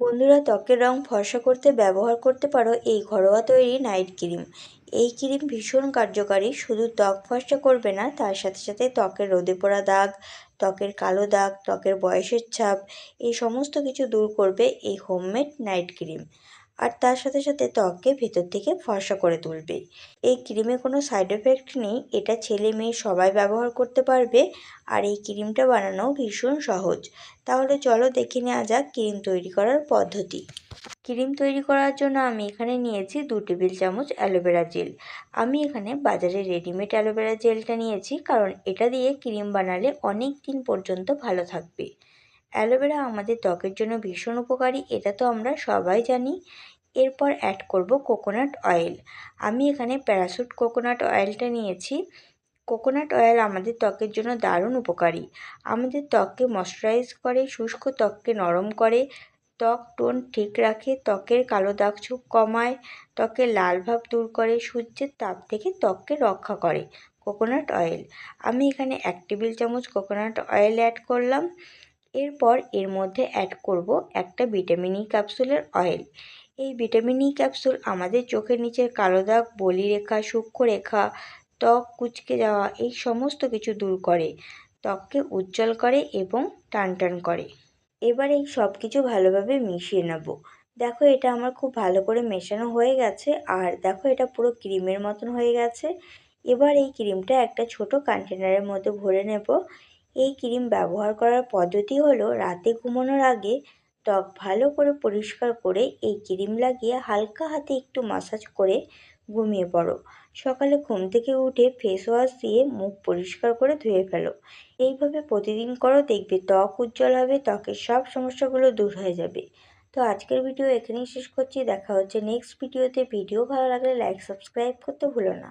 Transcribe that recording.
বন্ধুরা, ত্বকের রং ফর্সা করতে ব্যবহার করতে পারো এই ঘরোয়া তৈরি নাইট ক্রিম। এই ক্রিম ভীষণ কার্যকারী, শুধু ত্বক ফর্সা করবে না, তার সাথে সাথে ত্বকের রোদে পড়া দাগ, ত্বকের কালো দাগ, ত্বকের বয়সের ছাপ, এই সমস্ত কিছু দূর করবে এই হোমমেড নাইট ক্রিম। আর তার সাথে সাথে ত্বককে ভেতর থেকে ফর্সা করে তুলবে। এই ক্রিমে কোনো সাইড এফেক্ট নেই, এটা ছেলে মেয়ে সবাই ব্যবহার করতে পারবে আর এই ক্রিমটা বানানো ভীষণ সহজ। তাহলে চলো দেখে নেওয়া যাক ক্রিম তৈরি করার পদ্ধতি। ক্রিম তৈরি করার জন্য আমি এখানে নিয়েছি দু টেবিল চামচ অ্যালোভেরা জেল। আমি এখানে বাজারে রেডিমেড অ্যালোভেরা জেলটা নিয়েছি কারণ এটা দিয়ে ক্রিম বানালে অনেক দিন পর্যন্ত ভালো থাকবে। অ্যালোভেরা আমাদের ত্বকের জন্য ভীষণ উপকারী, এটা তো আমরা সবাই জানি। এরপর অ্যাড করব কোকোনাট অয়েল আমি এখানে প্যারাসুট কোকোনাট অয়েলটা নিয়েছি। কোকোনাট অয়েল আমাদের ত্বকের জন্য দারুণ উপকারী। আমাদের ত্বককে ময়শ্চারাইজ করে, শুষ্ক ত্বককে নরম করে, ত্বক টোন ঠিক রাখে, ত্বকের কালো দাগ ছোপ কমায়, ত্বকের লাল ভাব দূর করে, সূর্যের তাপ থেকে ত্বককে রক্ষা করে। কোকোনাট অয়েল আমি এখানে এক টেবিল চামচ কোকোনাট অয়েল অ্যাড করলাম। এরপর এর মধ্যে অ্যাড করব একটা ভিটামিন ই ক্যাপসুলের অয়েল এই ভিটামিন ই ক্যাপসুল আমাদের চোখের নিচের কালো দাগ বলিরেখা সূক্ষ্ম রেখা, ত্বক কুচকে যাওয়া, এই সমস্ত কিছু দূর করে, ত্বককে উজ্জ্বল করে এবং টান টান করে। এবার এই সব কিছু ভালোভাবে মিশিয়ে নেব। দেখো এটা আমার খুব ভালো করে মেশানো হয়ে গেছে, আর দেখো এটা পুরো ক্রিমের মতন হয়ে গেছে। এবার এই ক্রিমটা একটা ছোট কন্টেনারের মধ্যে ভরে নেব। এই ক্রিম ব্যবহার করার পদ্ধতি হলো রাতে ঘুমানোর আগে ত্বক ভালো করে পরিষ্কার করে এই ক্রিম লাগিয়ে হালকা হাতে একটু মাসাজ করে ঘুমিয়ে পড়ো। সকালে ঘুম থেকে উঠে ফেস ওয়াশ দিয়ে মুখ পরিষ্কার করে ধুয়ে ফেলো। এইভাবে প্রতিদিন করো, দেখবে ত্বক উজ্জ্বল হবে, ত্বকের সব সমস্যাগুলো দূর হয়ে যাবে। তো আজকের ভিডিও এখানেই শেষ করছি, দেখা হচ্ছে নেক্সট ভিডিওতে ভিডিও ভালো লাগলে লাইক সাবস্ক্রাইব করতে ভুলো না।